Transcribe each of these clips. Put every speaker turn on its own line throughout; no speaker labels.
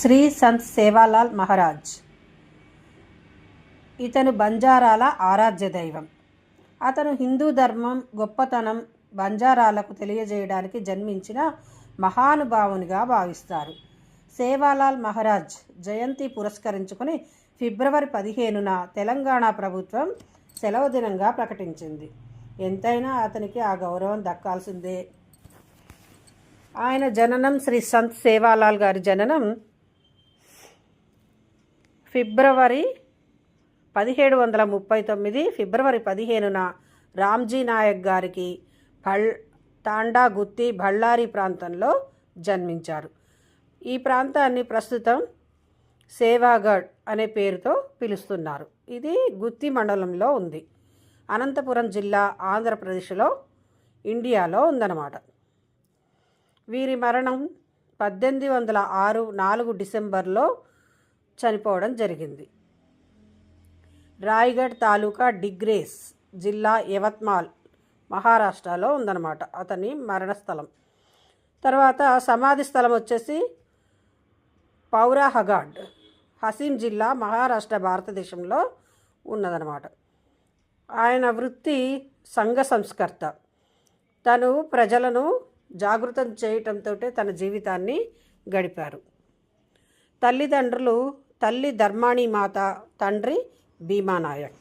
శ్రీ సంత్ సేవాలాల్ మహారాజ్. ఇతను బంజారాల ఆరాధ్య దైవం. అతను హిందూ ధర్మం గొప్పతనం బంజారాలకు తెలియజేయడానికి జన్మించిన మహానుభావునిగా భావిస్తారు. సేవాలాల్ మహారాజ్ జయంతి పురస్కరించుకుని ఫిబ్రవరి పదిహేనున తెలంగాణ ప్రభుత్వం సెలవు దినంగా ప్రకటించింది. ఎంతైనా అతనికి ఆ గౌరవం దక్కాల్సిందే. ఆయన జననం శ్రీ సంత్ సేవాలాల్ గారి జననం ఫిబ్రవరి పదిహేడు వందల ముప్పై తొమ్మిది ఫిబ్రవరి పదిహేనున రామ్జీ నాయక్ గారికి భల్ తాండా గుత్తి బళ్ళారి ప్రాంతంలో జన్మించారు. ఈ ప్రాంతాన్ని ప్రస్తుతం సేవాగఢ్ అనే పేరుతో పిలుస్తున్నారు. ఇది గుత్తి మండలంలో ఉంది. అనంతపురం జిల్లా ఆంధ్రప్రదేశ్లో ఇండియాలో ఉందన్నమాట. వీరి మరణం పద్దెనిమిది వందల ఆరు నాలుగు డిసెంబర్లో చనిపోవడం జరిగింది. రాయ్గఢ్ తాలూకా డిగ్రేస్ జిల్లా యవత్మాల్ మహారాష్ట్రలో ఉందన్నమాట. అతని మరణస్థలం. తర్వాత సమాధి స్థలం వచ్చేసి పౌరాహగాడ్ హసీం జిల్లా మహారాష్ట్ర భారతదేశంలో ఉన్నదన్నమాట. ఆయన వృత్తి సంఘ సంస్కర్త. తను ప్రజలను జాగృతం చేయటంతో తన జీవితాన్ని గడిపారు. తల్లిదండ్రులు తల్లి ధర్మాణి మాత తండ్రి భీమానాయక్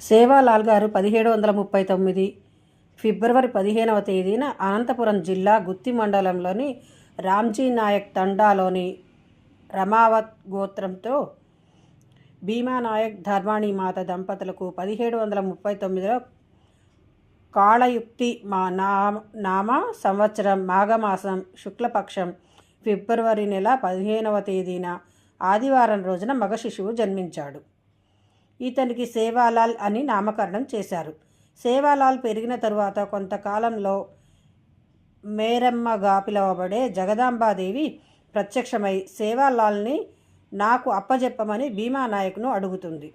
సేవాలాల్ గారు పదిహేడు వందల ముప్పై తొమ్మిది ఫిబ్రవరి పదిహేనవ తేదీన అనంతపురం జిల్లా గుత్తి మండలంలోని రామ్జీ నాయక్ తండాలోని రమావత్ గోత్రంతో భీమానాయక్ ధర్మాణి మాత దంపతులకు పదిహేడు వందల ముప్పై తొమ్మిదిలో కాళయుక్తి మా నామ నామ సంవత్సరం మాఘమాసం శుక్లపక్షం ఫిబ్రవరి నెల పదిహేనవ తేదీన ఆదివారం రోజున మగ శిశువు జన్మించాడు. ఇతనికి సేవాలాల్ అని నామకరణం చేశారు. సేవాలాల్ పెరిగిన తరువాత కొంతకాలంలో మేరమ్మగా పిలువబడే జగదాంబాదేవి ప్రత్యక్షమై సేవాలాల్ని నాకు అప్పజెప్పమని భీమానాయక్ను అడుగుతుంది.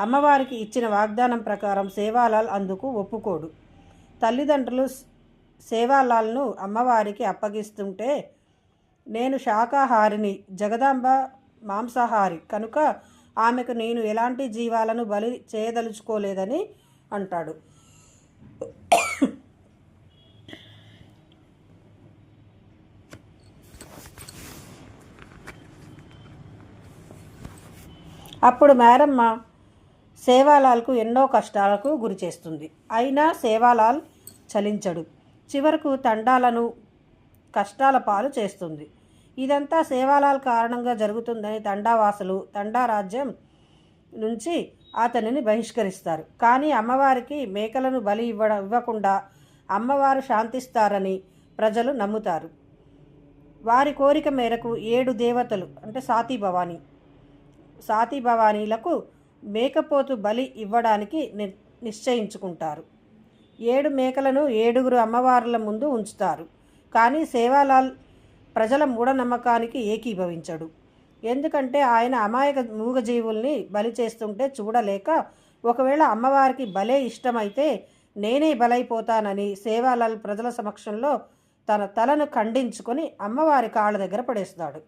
అమ్మవారికి ఇచ్చిన వాగ్దానం ప్రకారం సేవాలాల్ అందుకు ఒప్పుకోడు. తల్లిదండ్రులు సేవాలాల్ను అమ్మవారికి అప్పగిస్తుంటే నేను శాకాహారిని జగదాంబ మాంసాహారి కనుక ఆమెకు నేను ఎలాంటి జీవాలను బలి చేయదలుచుకోలేదని అంటాడు. అప్పుడు మేరమ్మ సేవాలాల్కు ఎన్నో కష్టాలకు గురి చేస్తుంది. అయినా సేవాలాల్ చలించడు. చివరకు తండాలను కష్టాల పాలు చేస్తుంది. ఇదంతా సేవాలాల్ కారణంగా జరుగుతుందని తండావాసులు తండా రాజ్యం నుంచి అతనిని బహిష్కరిస్తారు. కానీ అమ్మవారికి మేకలను బలి ఇవ్వడం ఇవ్వకుండా అమ్మవారు శాంతిస్తారని ప్రజలు నమ్ముతారు. వారి కోరిక మేరకు ఏడు దేవతలు అంటే సాతి భవానీ సాతి భవానీలకు మేకపోతు బలి ఇవ్వడానికి ని నిశ్చయించుకుంటారు. ఏడు మేకలను ఏడుగురు అమ్మవార్ల ముందు ఉంచుతారు. కానీ సేవాలాల్ ప్రజల మూఢనమ్మకానికి ఏకీభవించడు. ఎందుకంటే ఆయన అమాయక మూగజీవుల్ని బలి చేస్తుంటే చూడలేక ఒకవేళ అమ్మవారికి బలే ఇష్టమైతే నేనే బలైపోతానని సేవాలాల్ ప్రజల సమక్షంలో తన తలను ఖండించుకొని అమ్మవారి కాళ్ళ దగ్గర పడేస్తాడు.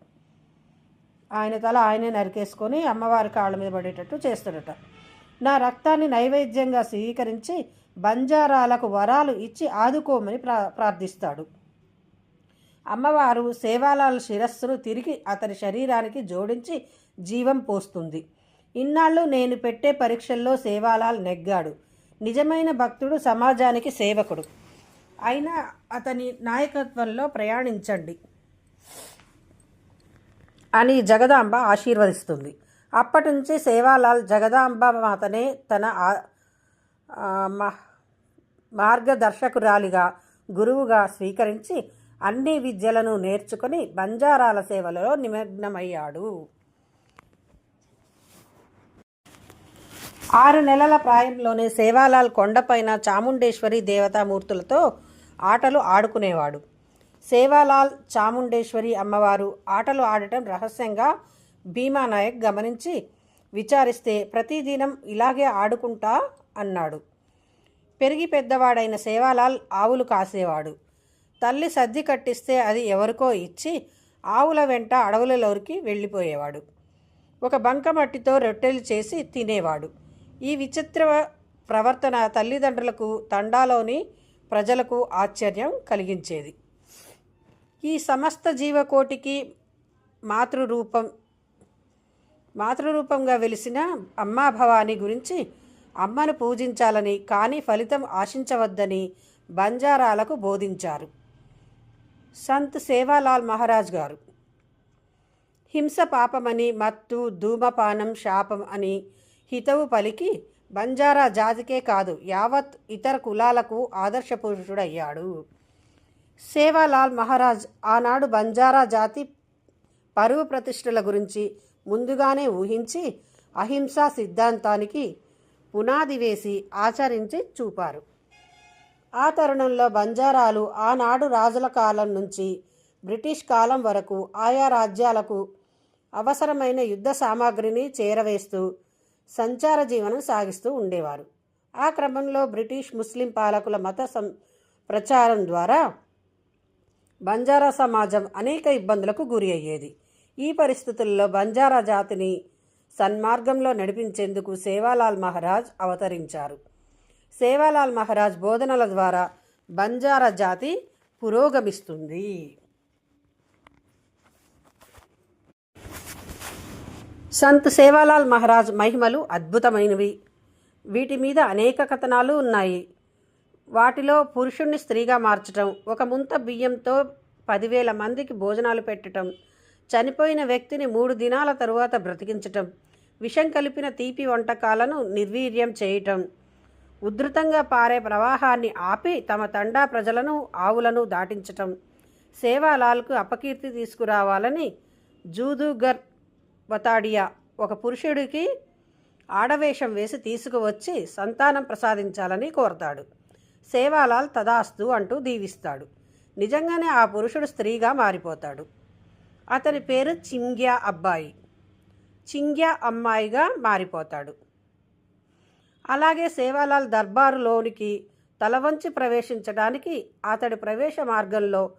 ఆయన తల ఆయనే నరికేసుకొని అమ్మవారి కాళ్ళ మీద పడేటట్టు చేస్తాడట. నా రక్తాన్ని నైవేద్యంగా స్వీకరించి బంజారాలకు వరాలు ఇచ్చి ఆదుకోమని ప్రా ప్రార్థిస్తాడు. అమ్మవారు సేవాలాల శిరస్సును తిరిగి అతని శరీరానికి జోడించి జీవం పోస్తుంది. ఇన్నాళ్ళు నేను పెట్టే పరీక్షల్లో సేవాలాల్ నెగ్గాడు. నిజమైన భక్తుడు సమాజానికి సేవకుడు. అయినా అతని నాయకత్వంలో ప్రయాణించండి. అని జగదాంబ ఆశీర్వదిస్తుంది. అప్పటి నుంచి సేవాలాల్ జగదాంబ మాతనే తన మార్గదర్శకురాలిగా గురువుగా స్వీకరించి అన్ని విద్యలను నేర్చుకొని బంజారాల సేవలలో నిమగ్నమయ్యాడు. ఆరు నెలల ప్రాయంలోనే సేవాలాల్ కొండపైన చాముండేశ్వరి దేవతామూర్తులతో ఆటలు ఆడుకునేవాడు. సేవాలాల్ చాముండేశ్వరి అమ్మవారు ఆటలు ఆడటం రహస్యంగా భీమానాయక్ గమనించి విచారిస్తే ప్రతిదినం ఇలాగే ఆడుకుంటా అన్నాడు. పెరిగి పెద్దవాడైన సేవాలాల్ ఆవులు కాసేవాడు. తల్లి సద్ది కట్టిస్తే అది ఎవరికో ఇచ్చి ఆవుల వెంట అడవులలోకి వెళ్ళిపోయేవాడు. ఒక బంక మట్టితో రొట్టెలు చేసి తినేవాడు. ఈ విచిత్ర ప్రవర్తన తల్లిదండ్రులకు తండాలోని ప్రజలకు ఆశ్చర్యం కలిగించేది. ఈ సమస్త జీవకోటికి మాతృరూపం మాతృరూపంగా వెలిసిన అమ్మా భవాని గురించి అమ్మను పూజించాలని కానీ ఫలితం ఆశించవద్దని బంజారాలకు బోధించారు. సంత్ సేవాలాల్ మహారాజ్ గారు. హింస పాపమని మత్తు ధూమపానం శాపం అని హితవు పలికి బంజారా జాతికే కాదు యావత్ ఇతర కులాలకు ఆదర్శ పురుషుడయ్యాడు. సేవాలాల్ మహారాజ్ ఆనాడు బంజారా జాతి పరువు ప్రతిష్టల గురించి ముందుగానే ఊహించి అహింసా సిద్ధాంతానికి పునాది వేసి ఆచరించి చూపారు. ఆ తరుణంలో బంజారాలు ఆనాడు రాజుల కాలం నుంచి బ్రిటిష్ కాలం వరకు ఆయా రాజ్యాలకు అవసరమైన యుద్ధ సామాగ్రిని చేరవేస్తూ సంచార జీవనం సాగిస్తూ ఉండేవారు. ఆ క్రమంలో బ్రిటిష్ ముస్లిం పాలకుల మత సం ప్రచారం ద్వారా బంజారా సమాజం అనేక ఇబ్బందులకు గురి అయ్యేది. ఈ పరిస్థితుల్లో బంజారా జాతిని సన్మార్గంలో నడిపించేందుకు సేవాలాల్ మహారాజ్ అవతరించారు. సేవాలాల్ మహారాజ్ బోధనల ద్వారా బంజారా జాతి పురోగమిస్తుంది. సంత్ సేవాలాల్ మహారాజ్ మహిమలు అద్భుతమైనవి. వీటి మీద అనేక కథనాలు ఉన్నాయి. వాటిలో పురుషుణ్ణి స్త్రీగా మార్చటం ఒక ముంత బియ్యంతో పదివేల మందికి భోజనాలు పెట్టటం చనిపోయిన వ్యక్తిని మూడు దినాల తరువాత బ్రతికించటం విషం కలిపిన తీపి వంటకాలను నిర్వీర్యం చేయటం ఉధృతంగా పారే ప్రవాహాన్ని ఆపి తమ తండా ప్రజలను ఆవులను దాటించటం సేవాలాల్కు అపకీర్తి తీసుకురావాలని జూదుగర్ వతాడియా ఒక పురుషుడికి ఆడవేషం వేసి తీసుకువచ్చి సంతానం ప్రసాదించాలని కోరతాడు. సేవాలాల్ తదాస్తు అంటూ దీవిస్తాడు. నిజంగానే ఆ పురుషుడు స్త్రీగా మారిపోతాడు. అతని పేరు చింగ్యా అబ్బాయి. చింగ్యా అమ్మాయిగా మారిపోతాడు. అలాగే సేవాలాల్ దర్బారులోనికి తల వంచి ప్రవేశించడానికి అతడి ప్రవేశ మార్గంలో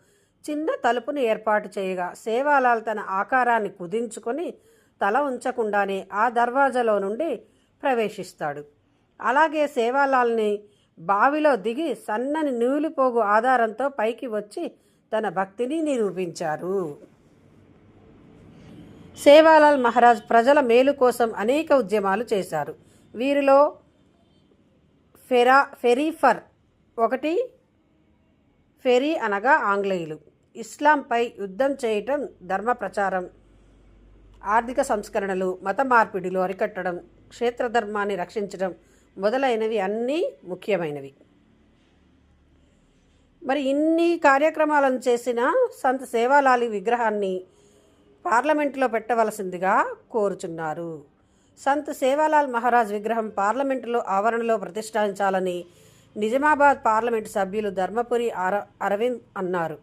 చిన్న తలుపును ఏర్పాటు చేయగా సేవాలాల్ తన ఆకారాన్ని కుదించుకొని తల ఉంచకుండానే ఆ దర్వాజలో నుండి ప్రవేశిస్తాడు. అలాగే సేవాలాల్ని బావిలో దిగి సన్నని నూలిపోగు ఆధారంతో పైకి వచ్చి తన భక్తిని నిరూపించారు. సేవాలాల్ మహారాజ్ ప్రజల మేలు కోసం అనేక ఉద్యమాలు చేశారు. వీరిలో ఫెరా ఫెరీఫర్ ఒకటి ఫెరీ అనగా ఆంగ్లేయులు. ఇస్లాంపై యుద్ధం చేయటం ధర్మ ప్రచారం ఆర్థిక సంస్కరణలు మత మార్పిడిలు అరికట్టడం క్షేత్రధర్మాన్ని రక్షించడం మొదలైనవి అన్నీ ముఖ్యమైనవి. మరి ఇన్ని కార్యక్రమాలను చేసిన సంత్ సేవాలాలి విగ్రహాన్ని పార్లమెంటులో పెట్టవలసిందిగా కోరుచున్నారు. సంత్ సేవాలాల్ మహారాజ్ విగ్రహం పార్లమెంటులో ఆవరణలో ప్రతిష్ఠించాలని నిజామాబాద్ పార్లమెంటు సభ్యులు ధర్మపురి అర అరవింద్ అన్నారు.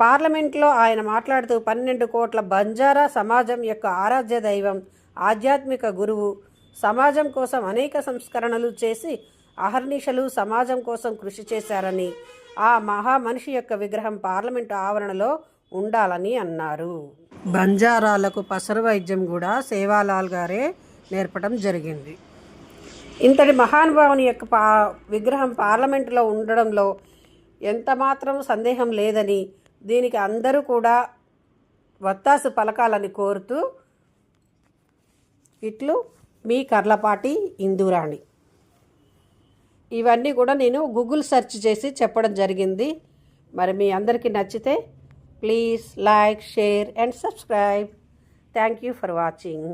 పార్లమెంట్లో ఆయన మాట్లాడుతూ పన్నెండు కోట్ల బంజారా సమాజం యొక్క ఆరాధ్య దైవం ఆధ్యాత్మిక గురువు సమాజం కోసం అనేక సంస్కరణలు చేసి అహర్నిశలు సమాజం కోసం కృషి చేశారని ఆ మహా మనిషి యొక్క విగ్రహం పార్లమెంటు ఆవరణలో ఉండాలని అన్నారు. బంజారాలకు పసరు వైద్యం కూడా సేవాలాల్ గారే నేర్పడం జరిగింది. ఇంతటి మహానుభావుని యొక్క పా విగ్రహం పార్లమెంటులో ఉండడంలో ఎంత మాత్రం సందేహం లేదని దీనికి అందరూ కూడా వత్తాసు పలకాలని కోరుతూ ఇట్లు మీ కర్లపాటి ఇందురాణి. ఇవన్నీ కూడా నేను గూగుల్ సెర్చ్ చేసి చెప్పడం జరిగింది. మరి మీ అందరికీ నచ్చితే please like share and subscribe. Thank you for watching.